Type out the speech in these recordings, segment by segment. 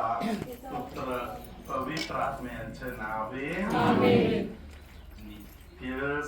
पिता पुत्र पवित्र आत्म्यांचे नावे नित्य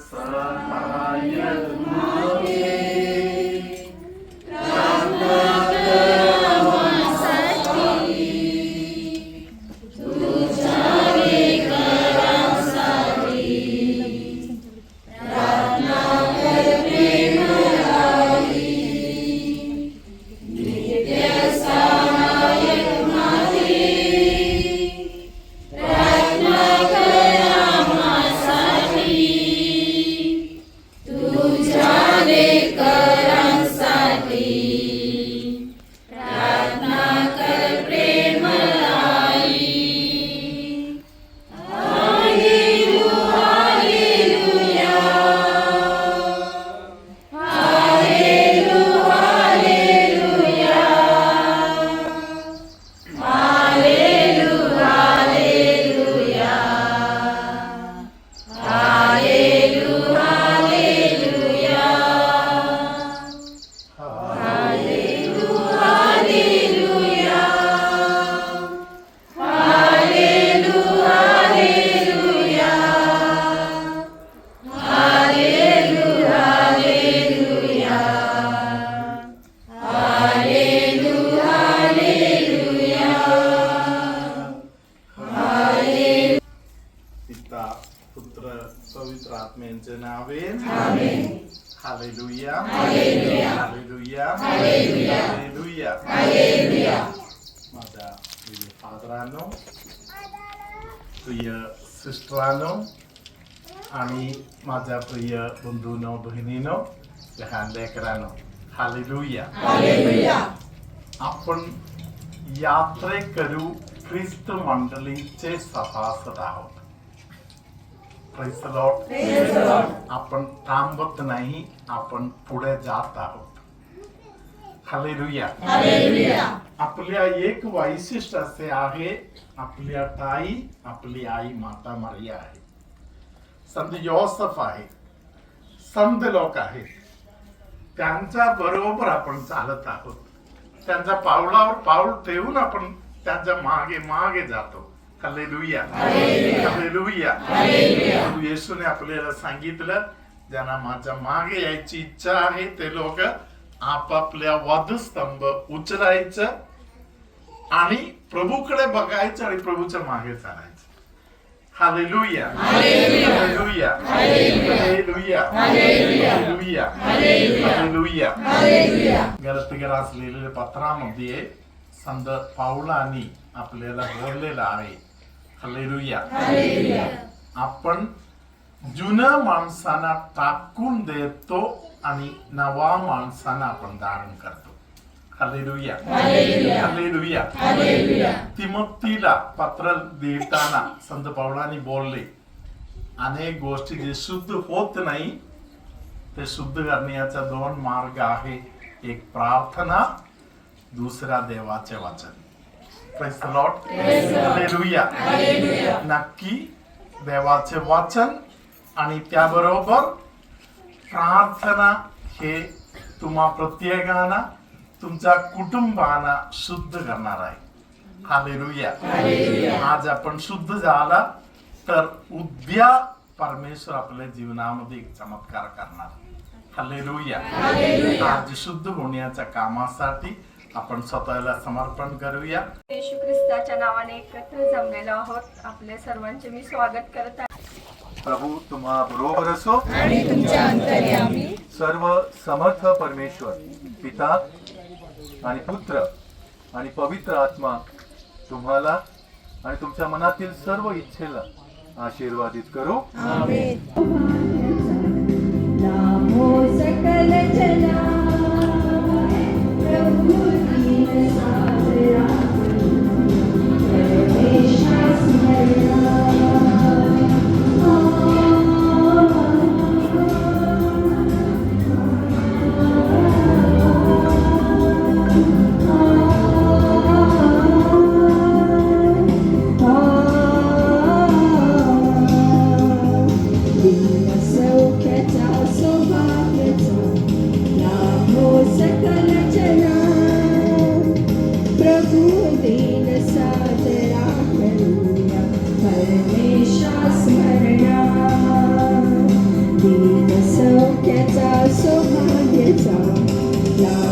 बंधूनो बहिणीनो लहान लेकरानो हालेलुया आपण यात्रेकरू ख्रिस्त मंडळींचे सभासद आहोत. आपण थांबत नाही आपण पुढे जात आहोत हालेलुया आपल्या एक वैशिष्ट्य असे आहे आपल्या ताई आपली आई माता मारिया आहे संत योसफ आहे संत लोक आहेत. त्यांच्या बरोबर आपण चालत आहोत. त्यांच्या पावलावर पाऊल ठेवून आपण त्यांच्या मागे मागे जातो. हालेलुया. हालेलुया. प्रभू येशूने आपल्याला सांगितलं ज्यांना माझ्या मागे यायची इच्छा आहे ते लोक आपापल्या वधस्तंभ उचलायचं आणि प्रभूकडे बघायचं आणि प्रभूच्या मागे चालायचं. Hallelujah hallelujah hallelujah hallelujah hallelujah गलतीकर असलेल्या पत्रामध्ये संत पावलानी आपल्याला बोललेलं आहे हालेलुया आपण जुन्या माणसांना टाकून देतो आणि नवा माणसांना आपण धारण करतो हालेलुया हालेलुया तिमोतीला पत्र देताना संत पावलांनी बोलले अनेक गोष्टी जे शुद्ध होत नाही ते शुद्ध करण्याचा दोन मार्ग आहे. एक प्रार्थना दुसरा देवाचे वचन. नक्की देवाचे वचन आणि त्याबरोबर प्रार्थना हे तुम्हा प्रत्येकाना तुमच्या कुटुंबाना शुद्ध करणार आहे. हालेलुया. आज आपण शुद्ध झाला तर उद्या परमेश्वर आपल्या जीवनामध्ये एक चमत्कार करणार. हालेलुया. आज शुद्ध होण्याच्या कामासाठी आपण स्वतःला समर्पण करूया. येशू ख्रिस्ताच्या नावाने एकत्र जमलेलो आहोत. आपले सर्वांचे मी स्वागत करत आहे. प्रभू तुम्हा बरोबर असो. आणि तुमच्या सर्व समर्थ परमेश्वर पिता आणि पुत्र आणि पवित्र आत्मा तुम्हाला आणि तुमच्या मनातील सर्व इच्छेला आशीर्वादित करू. Yeah.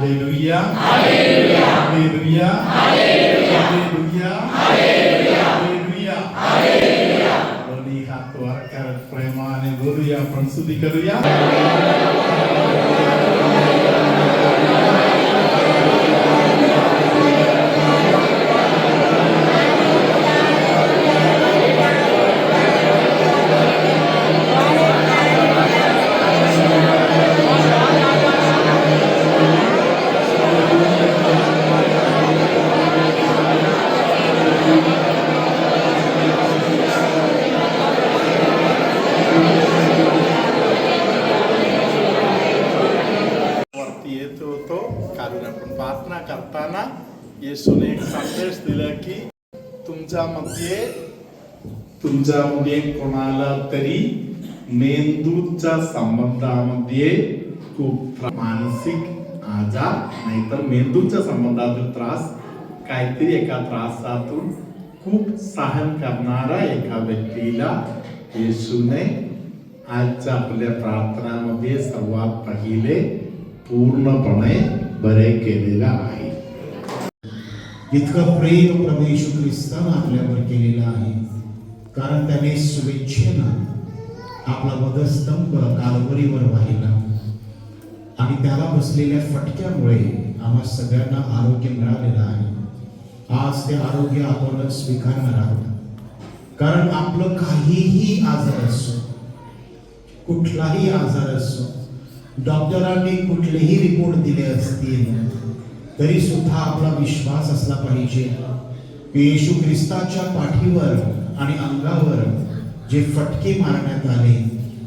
Hallelujah hallelujah hallelujah hallelujah दोन्ही हात वर करत प्रेमाने येशूने एक संदेश दिला की तुमच्यामध्ये तुमच्यामध्ये कोणाला तरी मेंदूच्या संबंधामध्ये खूप मानसिक आजार नाहीतर मेंदूच्या संबंधातील त्रास काहीतरी एका त्रासातून खूप सहन करणारा एका व्यक्तीला येशूने आजच्या आपल्या प्रार्थनामध्ये सर्वात पहिले पूर्णपणे बरे केलेला आहे. इतकं प्रेम प्रभू येशू ख्रिस्तानं आपल्यावर केलेलं आहे. कारण त्याने स्वेच्छेनं आपला वधस्तंभ कालवरीवर वाहिला. आणि त्याला बसलेल्या फटक्यामुळे आम्हा सगळ्यांना आरोग्य मिळालेलं आहे. आज ते आरोग्य आपण स्वीकारणार आहोत. कारण आपलं काहीही आजार असो कुठलाही आजार असो डॉक्टरांनी कुठलेही रिपोर्ट दिले असतील तरी सुद्धा आपला विश्वास असला पाहिजे. की येशू ख्रिस्ताच्या पाठीवर आणि अंगावर जे फटके मारण्यात आले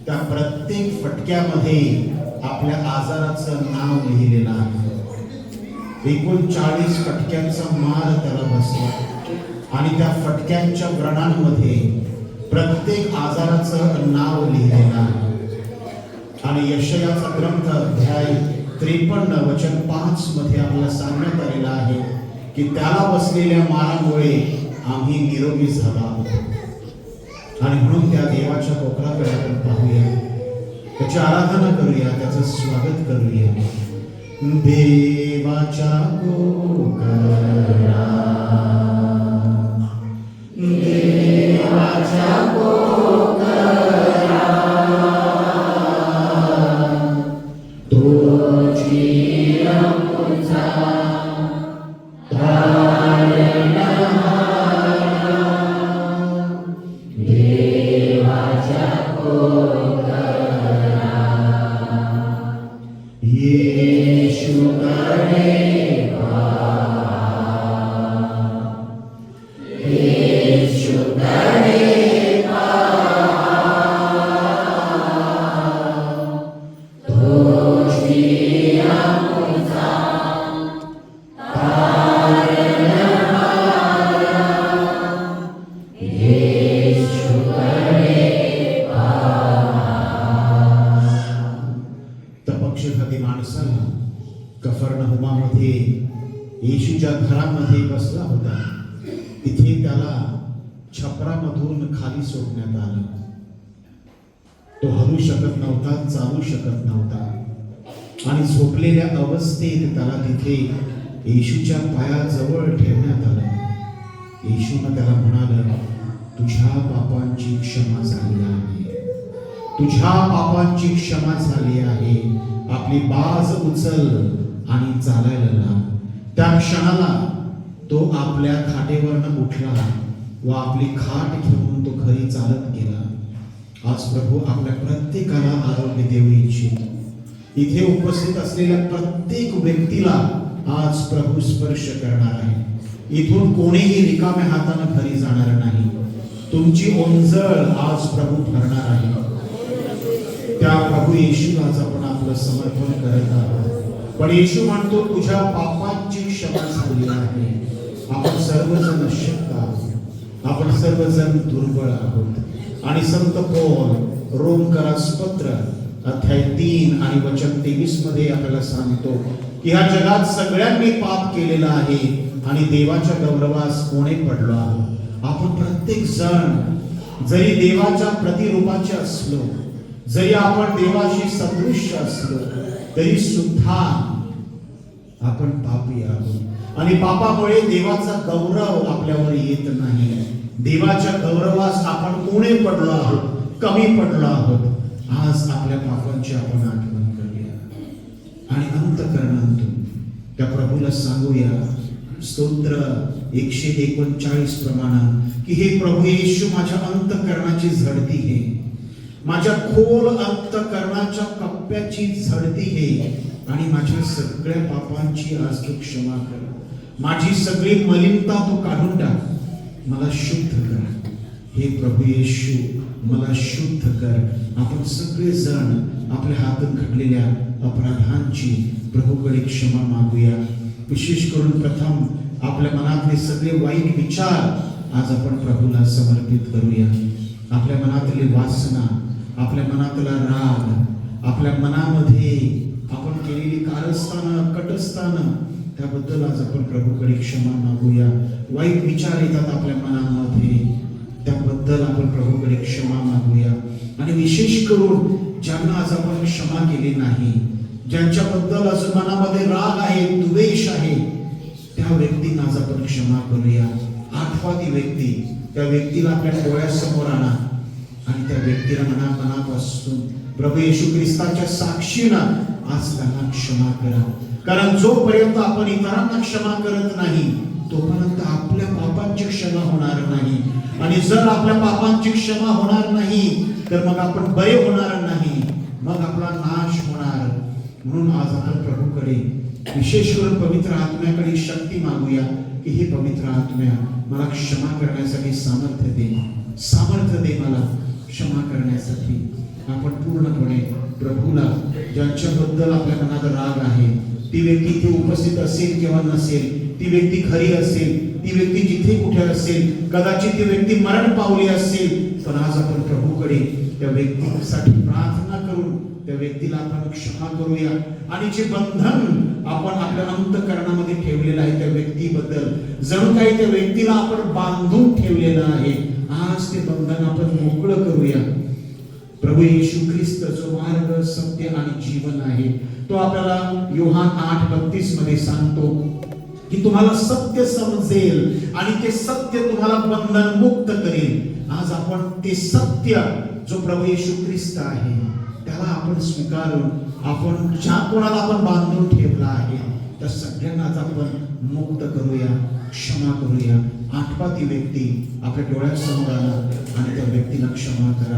त्या प्रत्येक फटक्यामध्ये आपल्या आजाराचं नाव लिहिलेलं आहे. एकोणचाळीस फटक्यांचा मार त्याला बसला आणि त्या फटक्यांच्या व्रणांमध्ये प्रत्येक आजाराचं नाव लिहिलेलं आहे. आणि यशयाचा ग्रंथ अध्याय त्रेपन्न वचन पाच मध्ये आपल्याला सांगण्यात आलेलं आहे की त्याला बसलेल्या मारामुळे आम्ही निरोगी झाला आहोत. आणि म्हणून त्या देवाच्या कोकराकडे आपण पाहूया. त्याची आराधना करूया त्याचं स्वागत करूया. देवाच्या कोकरा झोपलेल्या अवस्थेत त्याला तिथे येशूच्या पायाजवळ ठेवण्यात आलं. येशून त्याला म्हणालं तुझ्या पापांची क्षमा झाली आहे. तुझ्या पापांची क्षमा झाली आहे. आपली बाज उचल आणि चालायला लाग. त्या क्षणाला तो आपल्या खाटेवरनं उठला व आपली खाट घेऊन तो घरी चालत गेला. आज प्रभू आपल्या प्रत्येकाला आरोग्य देऊ इच्छितो. इथे उपस्थित असलेल्या प्रत्येक व्यक्तीला आज प्रभू स्पर्श करणार आहे. इथून कोणीही रिकाम्या हाताने घरी जाणार नाही. तुमची ओंजळ आज प्रभू ठरणार आहे. त्या प्रभू येशूलाच आपण आपलं समर्पण करत आहोत. पण येशू म्हणतो तुझ्या पापांची क्षमा झाली आहे. आपण सर्वजण अशक्त आहोत. आपण सर्वजण दुर्बळ आहोत. आणि संत पौल रोमकरास पत्र अध्याय तीन आणि वचन तेवीसमध्ये आपल्याला सांगतो की ह्या जगात सगळ्यांनी पाप केलेलं आहे आणि देवाच्या गौरवास कोणे पडलो आहोत आपण प्रत्येक जण जरी देवाच्या प्रतिरूपाचे असलो जरी आपण देवाशी सदृश्य असलो तरी सुद्धा आपण पापी आहोत. आणि पापामुळे देवाचा गौरव आपल्यावर येत नाही. देवाच्या गौरवास आपण उणे पडलो आहोत? कमी पडलो आहोत. आज आपल्या पापांची आपण आठवण करूया. आणि अंतकरणातून त्या प्रभूला सांगूया स्तोत्र एकशे एकोणचाळीस प्रमाणात की हे प्रभू येशू माझ्या अंतकरणाची झडती हे माझ्या खोल अंतकरणाच्या कप्प्याची झडती हे आणि माझ्या सगळ्या पापांची आज तू क्षमा कर. माझी सगळी मलिनता तू काढून टाक. मला शुद्ध कर. हे प्रभू येशू मला शुद्ध कर. आपण सगळे जण आपल्या हातून घडलेल्या अपराधांची प्रभूकडे क्षमा मागूया. विशेष करून प्रथम आपल्या मनातले सगळे वाईट विचार आज आपण प्रभूला समर्पित करूया. आपल्या मनातली वासना आपल्या मनातला राग आपल्या मनामध्ये आपण केलेली कारस्थानं कटस्थानं त्याबद्दल आज आपण प्रभूकडे क्षमा मागूया. वाईट विचार येतात आपल्या मनामध्ये. बद्दल आपण प्रभूकडे क्षमा मागूया. आणि विशेष करून ज्यांना आज आपण क्षमा केली नाही ज्यांच्याबद्दल आज मनामध्ये राग आहे द्वेष आहे त्या व्यक्तींना आज आपण क्षमा करूया. आठवा ती व्यक्ती त्या व्यक्तीला आपल्या डोळ्यासमोर आणा. आणि त्या व्यक्तीला मना मनापासून प्रभू येशू ख्रिस्ताच्या साक्षीनं आज त्यांना क्षमा करा. कारण जोपर्यंत आपण इतरांना क्षमा करत नाही तोपर्यंत आपल्या पापांची क्षमा होणार नाही. आणि जर आपल्या पापांची क्षमा होणार नाही तर मग आपण बरे होणार नाही. मग आपला नाश होणार. म्हणून आज आपण प्रभूकडे विशेष करून पवित्र आत्म्याकडे शक्ती मागूया की हे पवित्र आत्म्या मला क्षमा करण्यासाठी सामर्थ्य दे. सामर्थ्य दे मला क्षमा करण्यासाठी. आपण पूर्णपणे प्रभूला ज्यांच्याबद्दल आपल्या मनात राग आहे ती व्यक्ती इथे उपस्थित असेल किंवा नसेल ती व्यक्ती खरी असेल ती व्यक्ती जिथे कुठे असेल कदाचित ती व्यक्ती मरण पावली असेल पण आज आपण प्रभूकडे त्या व्यक्तीसाठी प्रार्थना करू त्या व्यक्तीला आपण क्षमा करूया. आणि जे बंधन आपण आपल्या अंतकरणामध्ये ठेवलेलं आहे त्या व्यक्तीबद्दल जणू काही त्या व्यक्तीला आपण बांधून ठेवलेलं आहे आज ते बंधन आपण मोकळं करूया. प्रभू येशू ख्रिस्त जो मार्ग सत्य आणि जीवन आहे तो आपल्याला योहान आठ बत्तीसमध्ये सांगतो की तुम्हाला सत्य समजेल आणि ते सत्य तुम्हाला बंधन मुक्त करेल. आज आपण ते सत्य जो प्रभू येशू ख्रिस्त आहे त्याला आपण स्वीकारून आपण ज्या कोणाला आपण बांधून ठेवला आहे त्या सगळ्यांनाच आपण मुक्त करूया क्षमा करूया. आठवा ती व्यक्ती आपल्या डोळ्यासमोर आणा आणि त्या व्यक्तीला क्षमा करा.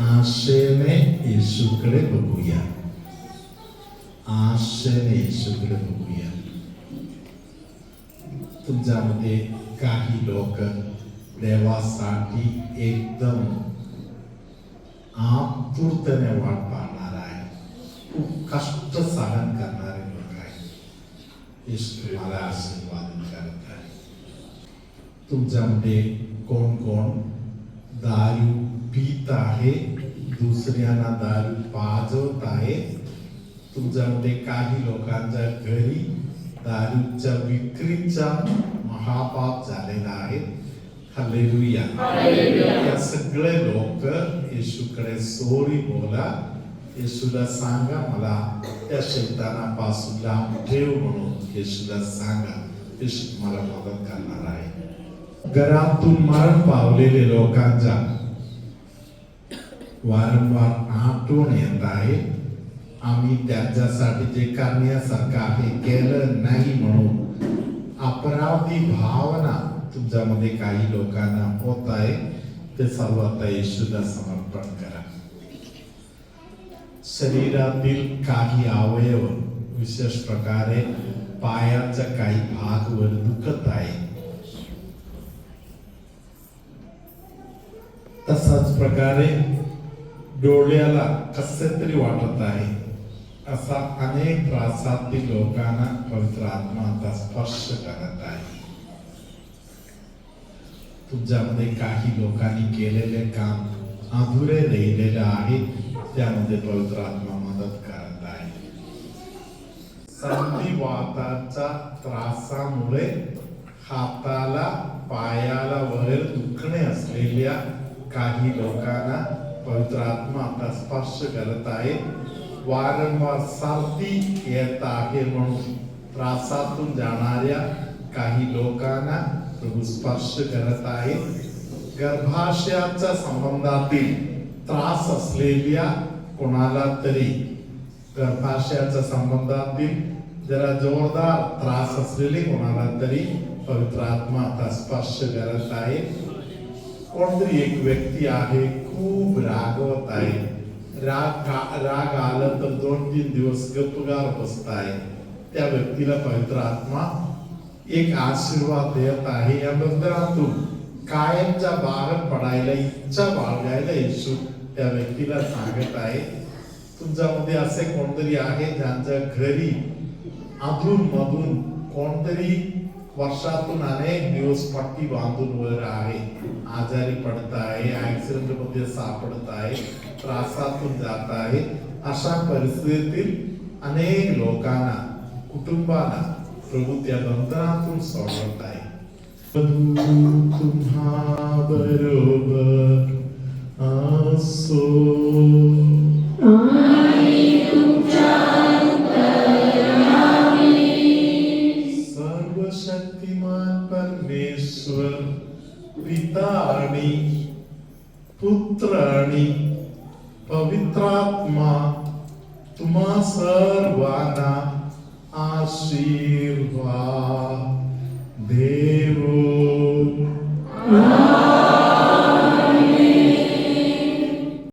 आशेने येशूकडे बघूया आशेने येशूकडे बघूया तुमच्यामध्ये काही लोक देवासाठी एकदम आपुरतेने वाट पाहणार आहे खूप कष्ट सहन करणारे लोक आहेत येशू तुम्हाला आशीर्वाद करत आहे तुमच्यामध्ये कोण कोण दारू पित आहे दुसऱ्यांना दारू पाजवत आहे. तुमच्यामध्ये काही लोकांच्या घरी दारूच्या विक्रीचा महापाप झालेला आहे. हल्लेलुया या सगळे लोक येशूकडे सोरी बोला. येशूला सांगा मला त्या शैतानापासून लांब ठेव म्हणून येशूला सांगा. येशू तुम्हाला मदत करणार आहे. घरातून मरण पावलेले लोकांच्या वारंवार आठवण येत आहे. आम्ही त्यांच्यासाठी जे करण्यासारखं आहे केलं नाही म्हणून अपराधी भावना तुमच्यामध्ये काही लोकांना होत आहे. ते सर्व आता येशूला समर्पण करा. शरीरातील काही अवयव विशेष प्रकारे पायाचा काही भाग वर दुखत आहे तसाच प्रकारे डोळ्याला कसे तरी वाटत आहे असा अनेक त्रासातील लोकांना पवित्र आत्मा आता स्पर्श करत आहे. तुमच्यामध्ये काही लोकांनी केलेले काम अधुरे राहिलेले आहे त्यामध्ये पवित्र आत्मा मदत करत आहे. संधिवाताच्या त्रासामुळे हाताला पायाला वगैरे दुखणे असलेल्या काही लोकांना पवित्र आत्मा आता स्पर्श करत आहे वारंवार सर्दी येत आहे म्हणून त्रासातून जाणाऱ्या काही लोकांना प्रभू स्पर्श करत आहे गर्भाशयाच्या संबंधातील त्रास असलेल्या कोणाला तरी गर्भाशयाच्या संबंधातील जरा जोरदार त्रास असलेले कोणाला तरी पवित्र आत्मा आता स्पर्श करत आहे कोणतरी एक व्यक्ती आहे खूप रागवत आहे. राग का- राग आला तर दोन तीन दिवस गपगार बसताय. त्या व्यक्तीला पवित्र आत्मा एक आशीर्वाद देत आहे. या बंधनातून कायमच्या बाहेर पडायला इच्छा बाळगायला येशू त्या व्यक्तीला सांगत आहे. तुमच्यामध्ये असे कोणतरी आहे ज्यांच्या घरी अधून मधून कोणतरी वर्षातून अनेक दिवस पट्टी बांधून वर आहे आजारी पडत आहे ऍक्सिडेंटमध्ये सापडत आहे त्रासातून जात आहे अशा परिस्थितीतील अनेक लोकांना कुटुंबाला प्रभू त्या बंधनातून सोडवत आहे तुम्हा बरोबर असो